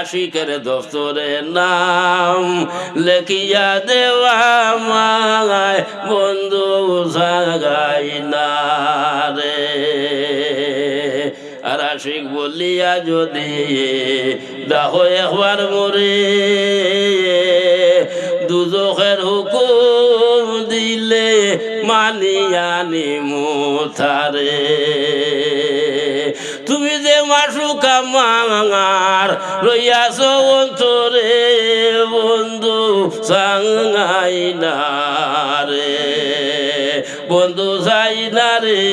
আশিকের দফতরে নাম লেখিয়া দেওয়া মায় বন্ধু সাগাই না আর আশিক বলিয়া যদি দেখো একবার মরে দুজখের হুকুম দিলে মানিয়ানি মুথারে যে মাসু কামার রইয়াছ অন্তরে বন্ধু সাঙ্গাই না রে বন্ধু যাই না রে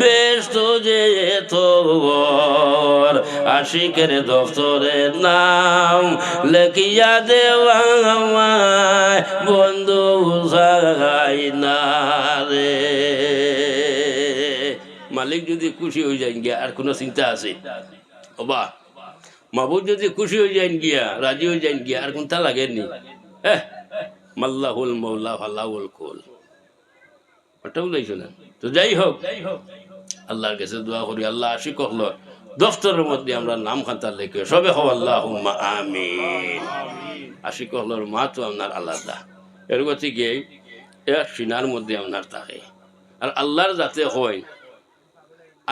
বেশ তো যে তোর আশিকের দফতরের নাম লেখিয়া দেওয়া বন্ধু যাই মালিক যদি খুশি হয়ে যান গিয়া, আর কোনো চিন্তা আছে? ওবা মাবুদ যদি খুশি হয়ে যান গিয়া, রাজি হয়ে যান গিয়া, আর কোনটা লাগেনি? হ্যাঁ মাল্লাহুল মৌলা ফাল্লাহুল কুল। ওটা বলেছ না? তো যাই হোক, আল্লাহর কাছে দোয়া করি, আল্লাহ আশিক হল। দফতরের মধ্যে আমরা নাম খাতার লেখে, সবে হব আল্লাহ আমিন। আশিক হলর মা তো আপনার আলাদা। এর গতিকে এক সিনার মধ্যে আপনার থাকে। আর আল্লাহর যাতে হয়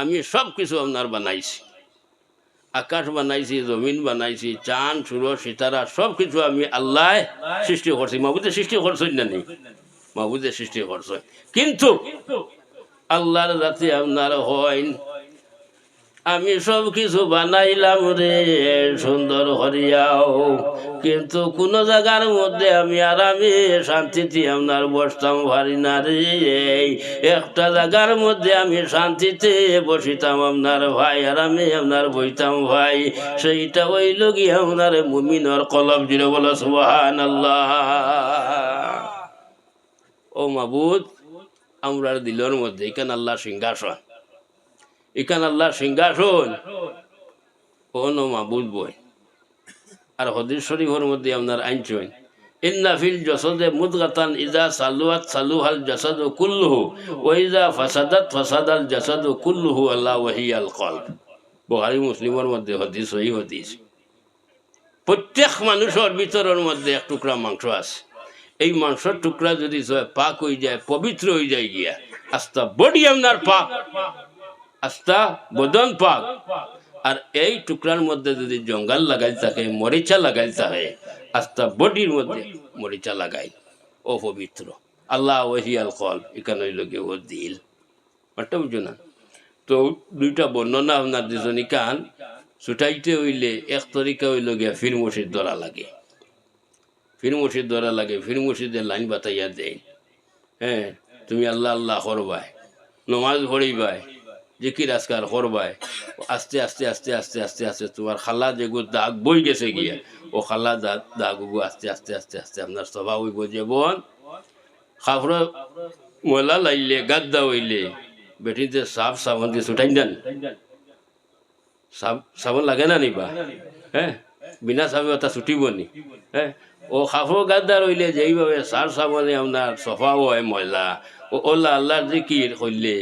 আমি সব কিছু আপনার বানাইছি। আকাশ বানাইছি, জমিন বানাইছি, চাঁদ, সূর্য, সিতারা, সব কিছু আমি আল্লাহ সৃষ্টি করছি। মাহবুদে সৃষ্টি করছেন না নি? মাহবুদে সৃষ্টি করছেন। কিন্তু আল্লাহর জাতি আপনার হয় আমি সব কিছু বানাইলাম রে, সুন্দর হরিয়াও কিন্তু কোন জায়গার মধ্যে আমি আরামে শান্তিতে আপনার বসতাম ভারি না রে। একটা জায়গার মধ্যে আমি শান্তিতে বসিতাম আপনার ভাই আরামে আপনার বইতাম ভাই। সেইটা হইল গিয়ে আপনার মুমিনর কলম জুড়ে বলো সুবাহান আল্লাহ ও মাবুদ, আমরার দিলর মধ্যে এখানে আল্লাহ সিংহাসন? এখানে আল্লাহ সিংহাসন। কোনো মাবুদ বই। আর হদিস শরীফের মধ্যে আপনার আইনছেন ইন্না ফিল জসদে মুদগাতান ইজা সালুয়াত সালুহাল জসদ কুল্লুহু ও ইজা ফাসাদাত ফাসাদাল জসদ কুল্লুহু আল্লাহ ওয়াহিয়াল কলব। বুহারি মুসলিমের মধ্যে হদিস ওই হদিস। প্রত্যেক মানুষের ভিতরের মধ্যে এক টুকরা মাংস আছে। এই মাংসের টুকরা যদি পাক হয়ে যায়, পবিত্র হয়ে যায় গিয়া, আস্তা বডি আপনার পাক আস্তা বদন পাক। আর এই টুকরার মধ্যে যদি জঙ্গল লাগাই থাকে, মরিচা লাগাই থাকে আস্তা বডির মধ্যে মরিচা লাগাই। ও পবিত্র। আল্লাহ ওহি আল কল এখানে লোকে ও দিল। একটা বুঝো না? তো দুইটা বর্ণনা আপনার দুজনী কান। ছুটাইতে হইলে এক তরিকা হইল গিয়া ফির মসজিদ ধরা লাগে। ফির মসজিদ ধরা লাগে, ফির মসজিদের লাইন বাতাইয়া দেয়। হ্যাঁ তুমি আল্লাহ আল্লাহ করবাই। নমাজ পড়িবাই। জিকির আজকার করবাই? আস্তে আস্তে আস্তে আস্তে আস্তে আস্তে তোমার খালা যেগু দাগ বই গেছে গিয়া। ও খালা দাগ দাগগু আস্তে আস্তে আস্তে আস্তে আপনার স্বভাব হইব যে বোন খাফর ময়লা লাইলে, গাদ্দা হইলে বেটিতে সাফ সাবান দিয়ে ছুটাই দেন। সাব, সাবান লাগে না নিবা? হ্যাঁ বিনা সাবে ওটা ছুটিব নি। হ্যাঁ ও খাফর গাদ্দার হইলে যেইভাবে সার সাবানে আপনার সফা হয় ময়লা। ও ওল্লা আল্লাহর জিকির করলে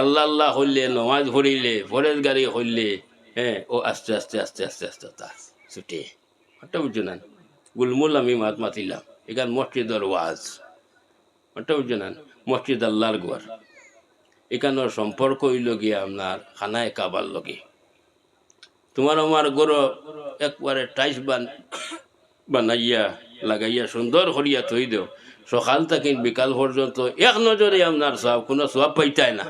আল্লাহ আল্লাহ হইলে, নমাজ ভরিলে ফরেজ গাড়ি হইলে হ্যাঁ ও আস্তে আস্তে আস্তে আস্তে আস্তে ছুটে। ওটা বুঝছ না? গুলমুল আমি মাত মাতিলাম। এখান মসজিদর ওয়াজ। ওটা বুঝছ না? মসজিদ আল্লাহর গোয়ার এখানোর সম্পর্ক হইল গিয়ে আপনার খানায় কাবার লগে। তোমার আমার গরু একবারে টাইস বান, বানাইয়া, লাগাইয়া, সুন্দর করিয়া থই দেও সকাল থেকে বিকাল পর্যন্ত এক নজরে আপনার সব কোনো সব পাইতাই না।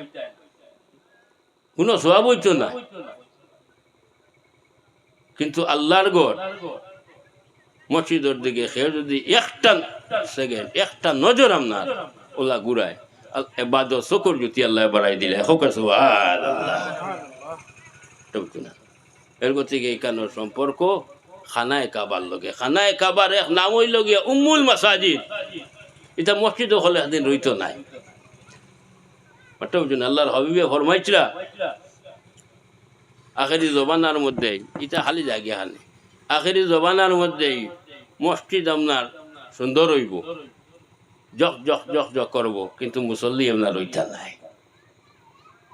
কোনো সব হইতো না। কিন্তু আল্লাহর গড় মসজিদের দিকে সে যদি একটা সেকেন্ড একটা নজর আপনার, ওলা ঘুরায়। এবাদ চকুর জুতি আল্লাহ বাড়াই দিলে, হোক না। এর গতিকে এখানোর সম্পর্ক? খানায় কাবার লগে। খানায় কাবার এক নাম হইল গিয়া উম্মুল মাসাজিদ। এটা মসজিদ হলে একদিন রইত নাই। বুঝুন, আল্লাহর হবিবে ফরমাইছিলা, আখেরি জবানার মধ্যে এটা খালি জায়গা হানে আখেরি জবানার মধ্যেই মসজিদ আপনার সুন্দর হইব। জক জক জক জক করব, কিন্তু মুসল্লি আপনার রইতা নাই।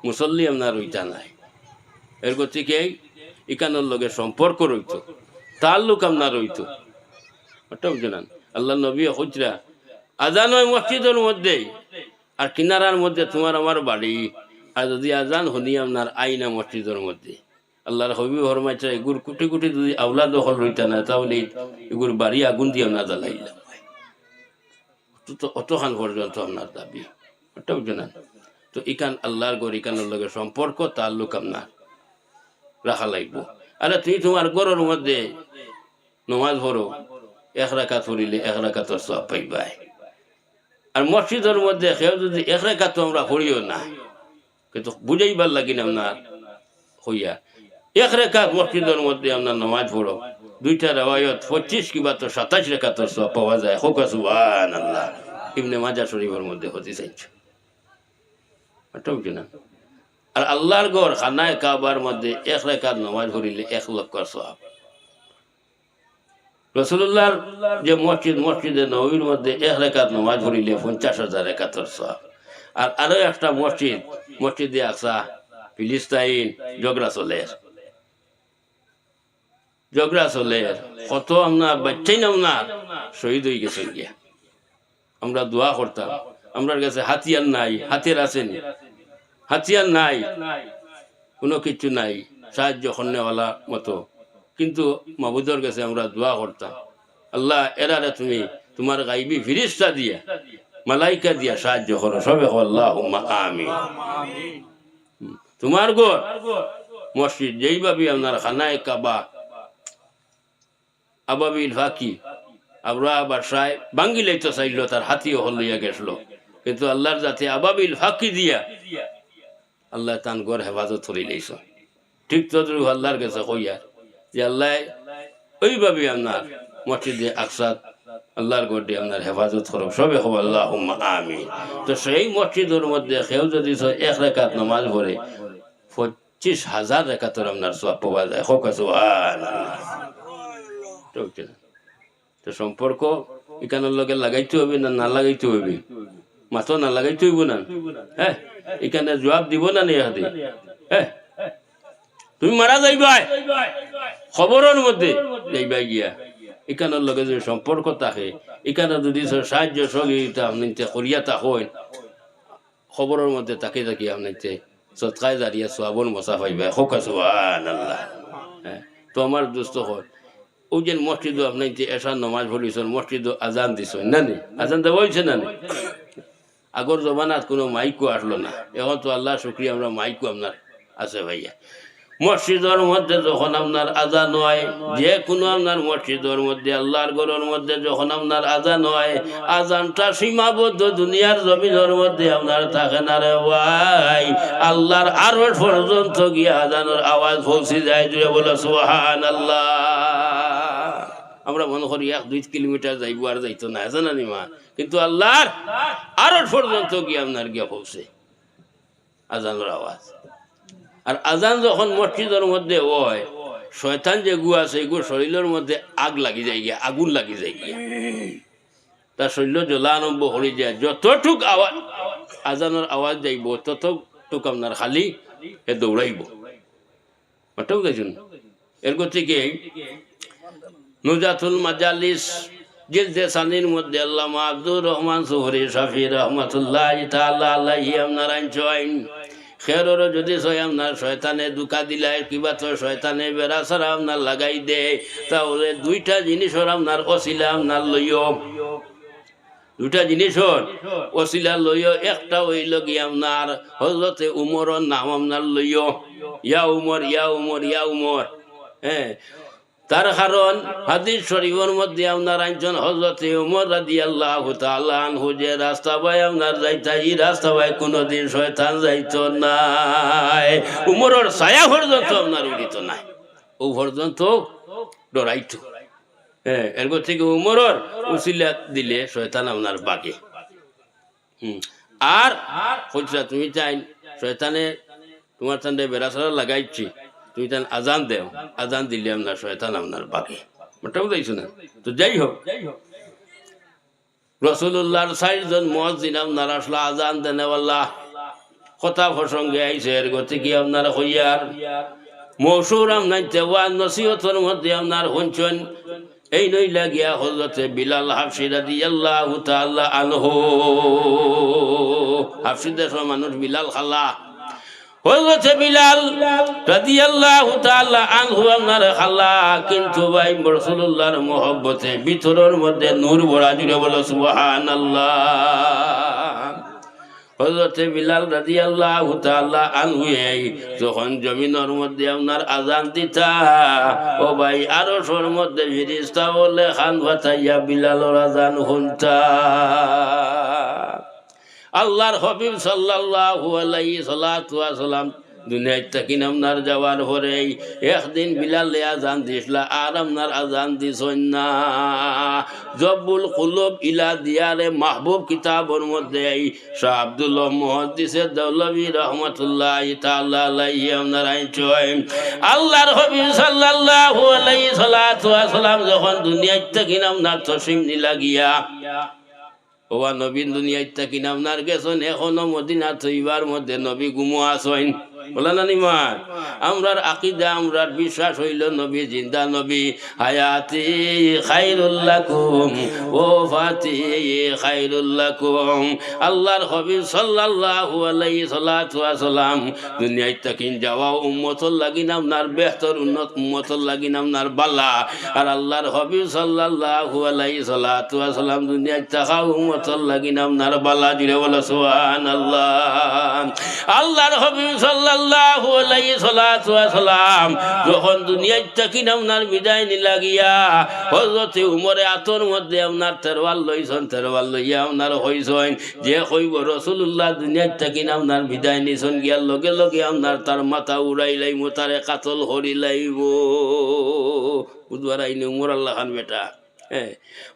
মুসল্লি আপনার রইতা নাই। এর গতিকে ইকানোর লগে সম্পর্ক রইত, তাল্লুক আপনার হইতো ওটা বুঝলেন আল্লাহ নবী খুচরা আজান হয় মসজিদের মধ্যেই আর কিনারার মধ্যে তোমার আমার বাড়ি। আর যদি আজান হনি আপনার আইনা মসজিদের মধ্যে। আল্লাহর হবি হরমাইছে এগুর কুটি কুটি যদি আউলা দখল রইতে না, তাহলে এগুর বাড়ি আগুন দিয়ে না জ্বালাইলাম তো অতখান পর্যন্ত আপনার দাবি। ওটা বুঝলেন তো ইকান আল্লাহর গর ইকানের লগে সম্পর্ক, তাল্লুক আপনার। রাখা লাগবো। আরে তুই তোমার গরুর মধ্যে নমাজ ভরো এক রাকাত পড়িলে এক রাকাতর সব পাইবাই। আর মসজিদের মধ্যে কেউ যদি এক রাকাত আমরা পড়িও না। কিন্তু বুঝাইবার লাগি আপনার হইয়া। এক রেখাত মসজিদের মধ্যে আপনার নমাজ পড়ো। দুইটা রেওয়ায়ত, পঁচিশ কিবা তো সাতাশ রেখাতর সব পাওয়া যায়। হোকা সুবান আল্লাহ ইবনে মাজা শরীফের মধ্যে হতে চাইছে। বুঝি না। আর আল্লাহর গড় খানায় কাবার মধ্যে এক রেখাত নমাজ পড়িলে এক লক্ষ সব রসুল্লাহর যে মসজিদ মসজিদে নবীর মধ্যে এক রেখাত নমাজ পড়িলে পঞ্চাশ হাজার একাত্তর সব আর আরও একটা মসজিদ, মসজিদে আসা ফিলিস্তাইন জগরা চলের জগরা চলের কত আপনার বাচ্চাই আপনার শহীদ হয়ে গেছেন গিয়া। আমরা দোয়া করতাম, আমরার কাছে হাতিয়ার নাই, হাতিয়ার আসেনি। হাতিয়ার নাই, কোনো কিছু নাই, সাহায্য কন্যাওয়ালা মতো। কিন্তু মাবুদর কাছে আমরা দোয়া করতাম। আল্লাহ এরারে তুমি তোমার গাইবি ফিরিস্তা দিয়া, মালাইকা দিয়া সাহায্য করো। সবে আল্লাহ আমি তোমার গো মসজিদ যেইভাবে আপনার খানায় কাবা, আবাবিল ফাঁকি আমরা বাসায় বাঙ্গিলাই তো চাইল, তার হাতিও হল লইয়া গেছিল। কিন্তু আল্লাহর যাতে আবাবিল ফাঁকি দিয়া আল্লাহ তান গর হেফাজত করি লইছ ঠিক তদ্রু আল্লাহর কাছে কইয়া যে আল্লাহ ওইভাবে আপনার মসজিদে আকসাদ, আল্লাহর গড্ডে আপনার হেফাজত করো সবে হব আল্লাহ আমি তো সেই মসজিদের মধ্যে কেউ যদি এক রেখাত নমাজ পড়ে, পঁচিশ হাজার রেখাতর আপনার সব পাওয়া যায়। হোক তো সম্পর্ক এখানের লগে লাগাইতে হবে না না লাগাইতে হবে মাথা না লাগাইতে হইব না? হ্যাঁ? এখানে জবাব দিব না নে হ্যাঁ? তুমি মারা যাইবাই? খবরের মধ্যে যাইবাই গিয়া। এখানের লগে যদি সম্পর্ক থাকে, এখানে যদি সাহায্য সহযোগিতা আপনি করিয়া থাকেন, খবরের মধ্যে তাকে থাকি আপনি সৎকায় দাঁড়িয়ে সোয়াবন মশা পাইবা হোকা সোহান আল্লাহ হ্যাঁ তো আমার দুস্থ হয় ও যে মসজিদ আপনি এসা নমাজ পড়িছেন, মসজিদ আজান দিছ না আজান দেওয়া হয়েছে না নি? আগর জমানাত কোনো মাইকও আসলো না। এখন তো আল্লাহ শুক্রিয়া আমরা মাইকও আপনার আছে ভাইয়া। মসজিদের মধ্যে যখন আপনার আজান হয় যে কোনো আপনার মসজিদের মধ্যে, আল্লাহর ঘরের মধ্যে যখন আপনার আজান হয়, আজানটা সীমাবদ্ধ দুনিয়ার জমিনের মধ্যে আপনার থাকে না রে ভাই। আল্লাহর আরও পর্যন্ত গিয়ে আজানের আওয়াজ পৌঁছে যায়, জুড়ে বলে সোহান আল্লাহ আমরা মনে করি এক, দুই কিলোমিটার যাইব আর যাইতো না জানানি মা? কিন্তু আল্লাহর আরও পর্যন্ত গিয়ে আপনার গিয়ে পৌঁছে আজানের আওয়াজ। আর আজান যখন মসজিদের মধ্যে হয় শয়তান যে গু আছে এগু শরীরের মধ্যে আগ লাগি যায় গিয়া, আগুন লাগি যায় গিয়া। তার শরীর আরম্ভ হয়ে যায়। যতটুক আওয়াজ, আজানের আওয়াজ যাইব, ততটুক আপনার খালি এ দৌড়াইব। মাটাও গেছুন? এর গতিকে নুজাতুল মাজালিস মধ্যে আল্লামা আব্দুর রহমান সুহরি শাফি রহমতুল্লাহ তাআলা আলাইহি, আপনার আইন খেরর যদি আপনার শয়তানে দুকা দিলাই, কিবা তো শয়তানে বেড়া সারা আপনার লাগাই দেয় তাহলে দুইটা জিনিস ওর আপনার অশিলা আপনার লইও। দুটা জিনিস অশিলা লইও, একটা হইল কি আপনার হজরতে উমরর নাম আপনার লইও। ইয়া উমর ইয়া উমর ইয়া উমর। হ্যাঁ তার কারণ হাদিস শরীফের মধ্যে আপনার একজন হজরতে উমর রাদি আল্লাহ তালু যে রাস্তা বাই আপনার যাইতা, এই রাস্তা বাই কোনোদিন শয়তান যাইত নাই। উমরের ছায়া পর্যন্ত আপনার উড়িত নাই। ও পর্যন্ত ডরাইত। হ্যাঁ এরপর থেকে উমরের উচিলা দিলে শয়তান আপনার বাগে। হুম, আর হচ্ছে তুমি চাই শয়তানে তোমার তান্ডে বেড়াছাড়া লাগাইছি। তুমি তান আজান দেও। আজান দিলে আপনার শয়তান আপনার বাকি মোটা বুঝাইছো না। তো যাই হোক। রসুল্লাহর চারজন মসজিদ আপনার আজান দেনেওয়াল্লাহ কথা প্রসঙ্গে আইসে এর গতি কি আপনার হইয়ার? মৌসুর আপনার দেওয়া নসিহতর মধ্যে আপনার হঞ্চন এই নই লাগিয়া হজরতে বিলাল হাফসিরা দিয়ে আল্লাহ আনহো। হাফসি দেশ মানুষ বিলাল খালা। হজরতে বিলাল রাদিয়াল্লাহু তাআলা আনহু আপনার খালা, কিন্তু ভাই, রাসূলুল্লাহর মহব্বতে ভিতরের মধ্যে নূর ভরা জুড়ে বলো, সুবহানাল্লাহ। হজরতে বিলাল রাজি আল্লাহ তাল্লাহ আনহুয়ে যখন জমিনের মধ্যে আপনার আজান দিতা, ও ভাই আরও সোর মধ্যে ফিরিস্তা বলে, খান ভাতাইয়া বিলালর আজান শুনতা আল্লাহর হবিব সাল্লাতু ওয়া সাল্লাম আপনার যাওয়ার পরে একদিন বিলালে আজান দিসলা আর আপনার আজান দিছন না। জব্বুল কুলুব ইলা দিয়ারে মাহবুব কিতাবর মধ্যে শাহ আব্দুল্লাহ মুহাদ্দিসে দৌলভী রহমতুল্লাহ তাআলা আলাইহি আপনার আইনচয় আল্লাহর হাবিব সাল্লাতু সাল্লাম যখন দুনিয়ায় থাকি আপনার তসিম নিলাগিয়া ওয়া নবীন দুনিয়ায় থাকি আপনার গেছেন এখনও মদিনা থইবার মধ্যে নবী গুমো আসেন। বলা না নিমার আমরার আকিদা, আমরার বিশ্বাস হইল নবী, জিন্দা নবী। হায়াতি খাইরুল্লাকুম ও ফাতি খাইরুল্লাকুম আল্লাহর হবিব সাল্লাল্লাহু আলাইহি সাল্লাতু ওয়া সাল্লাম দুনিয়ায় তাকিন যাওয়া উম্মতর লাগিন আপনার বেহতর উন্নত উম্মতর লাগিন আপনার বালা। আর আল্লাহর হবিব সাল্লাল্লাহু আলাইহি সাল্লাতু ওয়া সাল্লাম দুনিয়ায় থাকা উম্মতর লাগিন আপনার বালা। জুড়ে সুবহানাল্লাহ। আল্লাহর হবিব সাল্লাল্লাহু আলাইহি সাল্লাতু ওয়া সাল্লাম যখন দুনিয়ায় তাকিন আপনার বিদায় নিলাগিয়া হযরত উমরে আতর মধ্যে আপনার তেরওয়াল লইছেন তেরওয়াল লইয়া আপনার হইছেন। যে কইব রসুল্লাহ দুনিয়ায় তাকিন আপনার বিদায় নিছেন। গিয়ার লগে লগে আপনার তার মাথা উড়াই লাইব, তারে কাতল হরি লাইব। বুধবার আইনে উমর আল্লাহ খান বেটা।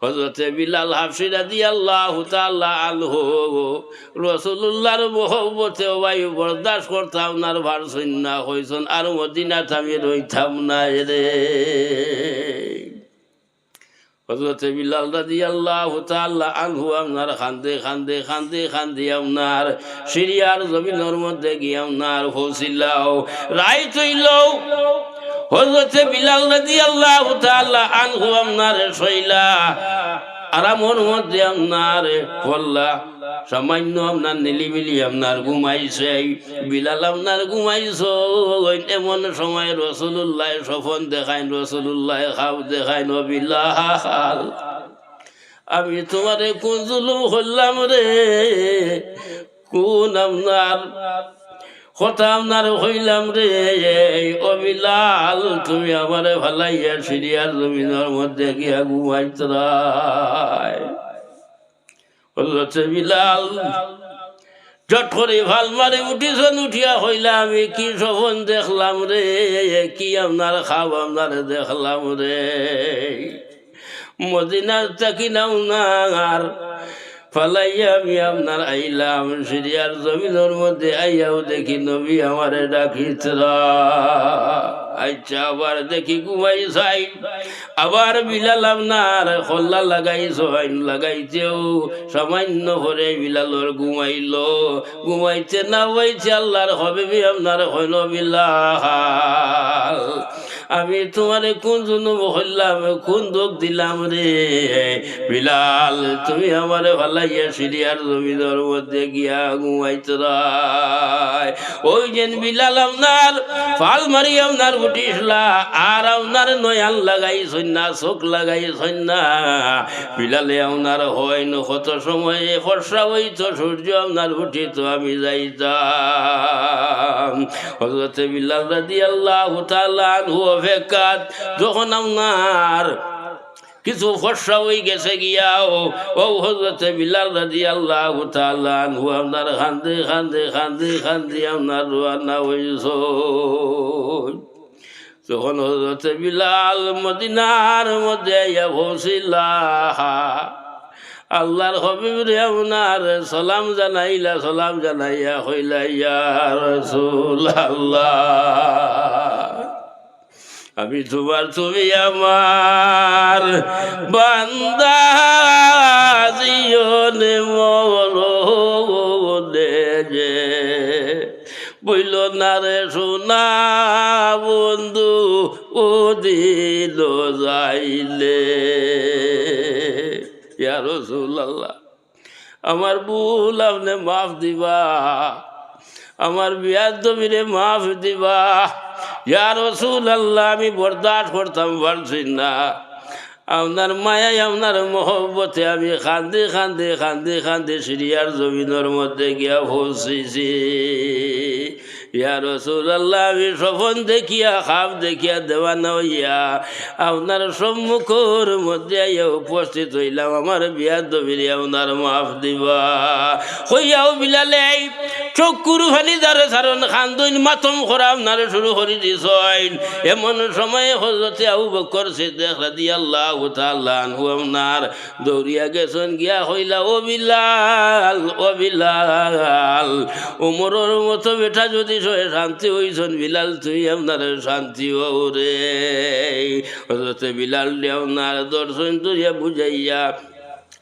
হজরতে বিলাল হাফসিরা দি আল্লাহ তাল্লাহ আলহো রসুল্লাহর মহব্বতে ভাই বরদাস্ত করতাম না ভার সন্না হইছন আর মদিনা থামি রইতাম না রে। হজরতে বিলাল রাদি আল্লাহ তাল্লাহ আনহু, আপনার খান্দে খান্দে খান্দে খান্দে আপনার সিরিয়ার জমিনের মধ্যে গিয়ে আপনার হৌসিল্লাও রায় তৈলও হজরতে বিলাল রাদি আল্লাহ আনহু আপনার শৈলা আরামর মধ্যে আপনার ফল্লা সামান্য আপনার নিলিমিলি আপনার ঘুমাইছে। বিলাল আপনার ঘুমাইছ, এমন সময় রসুল্লাহ সফন দেখাইন রসুল্লাহ খাও দেখাইন বিলাল আমি তোমারে কোন জুলুম করলাম রে, কোন আপনার কথা আপনার হইলাম রে অবিলাল, তুমি আমারে ভালাইয়া সিরিয়ার জমিনের মধ্যে গিয়া ঘুমাইতরায় বিলাল চট করে ভালো মারে উঠিছেন, উঠিয়া হইলা আমি কি সপন দেখলাম রে, কি আপনার খাব আপনার দেখলাম রে। মদিনার তাকি নাও না আর ফালাইয়া আমি আপনার আইলাম, সিরিয়ার জমিনের মধ্যে আইয়াও দেখি নবী আমারে ডাকিতরা আচ্ছা আবার দেখি ঘুমাই যাই। আবার বিলাল আপনার খল্লা লাগাইছ, আইন লাগাইতেও সামান্য করে বিলালর ঘুমাইল। ঘুমাইতে না হইছে আল্লাহর হবে আপনার হইল বিলাল। আমি তোমারে কোন জন্য হইলাম কোন দুঃখ দিলাম রে? বিলাল, তুমি আমারে ভালাইয়া সিরিয়ার জমিদার মধ্যে গিয়া ঘুমাইতে ওই যেন বিলাল আপনার, ফাল মারি আপনার উঠিসলা আর আপনার নয়াল লাগাই সন্না চোখ লাগাই সন্না বিলালে আপনার হয় ন কত সময়ে ফর্সা হইতো, সূর্য আপনার উঠিত আমি যাইতাম। বিলাল রাদি আল্লাহ তাআলা আনহু অপেক্ষাত যখন আপনার কিছু ফর্সা হয়ে গেছে গিয়া ও হজরতে বিলাল রাজি আল্লাহ আপনার খান্দে খান্দে খান্দে খান্দে আপনার রান্না হয়েছ তখন হজরতে বিলাল মদিনার মধ্যে ইয়া ভৌসিল্লা আল্লাহর হবিব রে আপনার সালাম জানাইলা, সালাম জানাইয়া হইলা ইয়া রসুল আল্লাহ আমি তোমার তুমি আমার বান্দা জিয়নে মরদে যে। বইল না রে সোনা ও দিল যাইলে। ইয়া রসুল্লাহ আমার ভুল আপনি মাফ দিবা। আমার বিয়ার জমিরে মাফ দিবা। ইয়া রসুল আল্লাহ আমি বরদাস্ত করতাম পারছি না। আপনার মায়াই আপনার মহব্বতে আমি খান্দে খান্দে খান্দে খান্দে সিরিয়ার জমিনের মধ্যে গিয়া পৌঁছেছি ইয়া রসুল আল্লাহ আমি স্বপন দেখিয়া, খাপ দেখিয়া দেওয়ানা হইয়া আপনার সম্মুখর মধ্যে আইয়া উপস্থিত হইলাম। আমার বিয়ার দবিরে আপনার মাফ দিবা। হইয়াও বিলালে, চকুর ফালি দারে সারণ খান্দইন মাতম করা আপনারে শুরু করে দিছইন। এমন সময় হজরতে আবু বকর সিদ্দিক রাদিয়াল্লাহু তাআলা আনহু আপনার দৌড়িয়া গেছেন। গিয়া হইলা, ও বিলাল ও বিলাল, উমরের মতো বেটা যদি সয়ে শান্তি হইছন বিলাল, তুই আপনার শান্তি হও রে। হজরতে বিলাল আপনার দর্শন তুইয়া বুঝাইয়া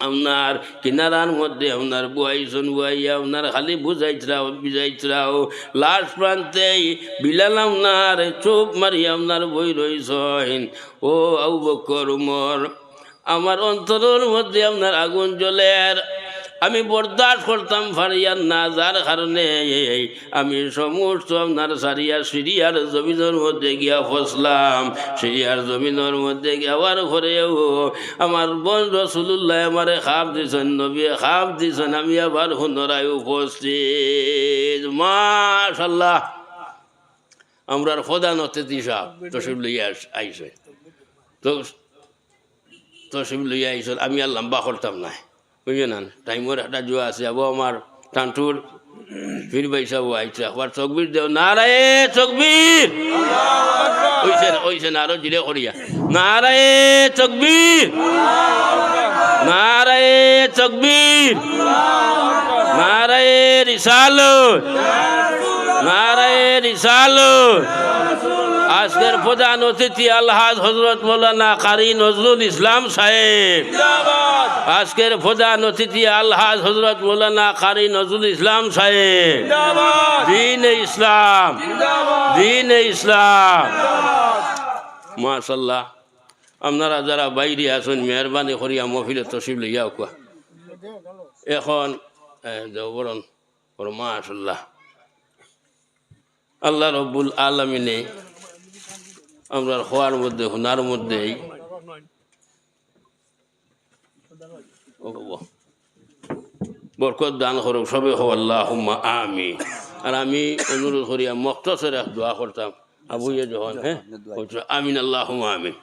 আপনার কিনারার মধ্যে আপনার বুয়াইছন বুয়াইয়া আপনার খালি বুঝাইছরাও বুঝাইছরাও লাস্ট প্রান্তেই বিলাল আপনার চোপ মারি আপনার বই রইছেন। ও আউ বকর, উমর, আমার অন্তরের মধ্যে আপনার আগুন জ্বলের আমি বরদাস্ত করতাম ফারিয়ার না যার কারণে। আমি সমস্ত আপনার সারিয়ার সিরিয়ার জমিনের মধ্যে গিয়া ফসলাম। সিরিয়ার জমিনের মধ্যে যাওয়ার পরেও আমার বোন রসুল্লাহ আমারে খাপ দিছেন নবী খাপ দিছেন। আমি আবার পুনরায় উপস্থিত। মাশাল্লাহ আমরার প্রধান অতিথি সাহ তসিব লইয়া আইসে। তো তসিব লইয়া আইসল, আমি আর লম্বা করতাম না বুঝলেন টাইমের একটা জোয়া আছে আবু আমার টান্টুর ফির বাইসা আইছে আবার চকবির দেও না রে চকবির ওইছে না ওইছে না আরও জিরে করিয়া না রে চকবির না রে চকবির না রে রিসালো না রিসালো আজকের প্রধান অতিথি আলহাজ হজরত মৌলানা কারি নজরুল ইসলাম সাহেব। আজকের প্রধান অতিথি আলহাজ হজরত মৌলানা কারি নজরুল ইসলাম সাহেব। দিন ইসলাম। দিন ইসলাম। মাশাল্লাহ আপনারা যারা বাইরে আছেন মেহরবানি করিয়া মহিলে তসিব লইয়া কোয়া। এখন দেবরণ মাশাল্লাহ আল্লাহ রব্বুল আলমিনে আমরা হওয়ার মধ্যে হুনার মধ্যে। বরকত দান করুক সবে হো আল্লাহ আমি আর আমি অনুরোধ করিয়া মক্তসের দোয়া করতাম আবুয়ে যখন হ্যাঁ? আমিন আল্লাহ আমিন।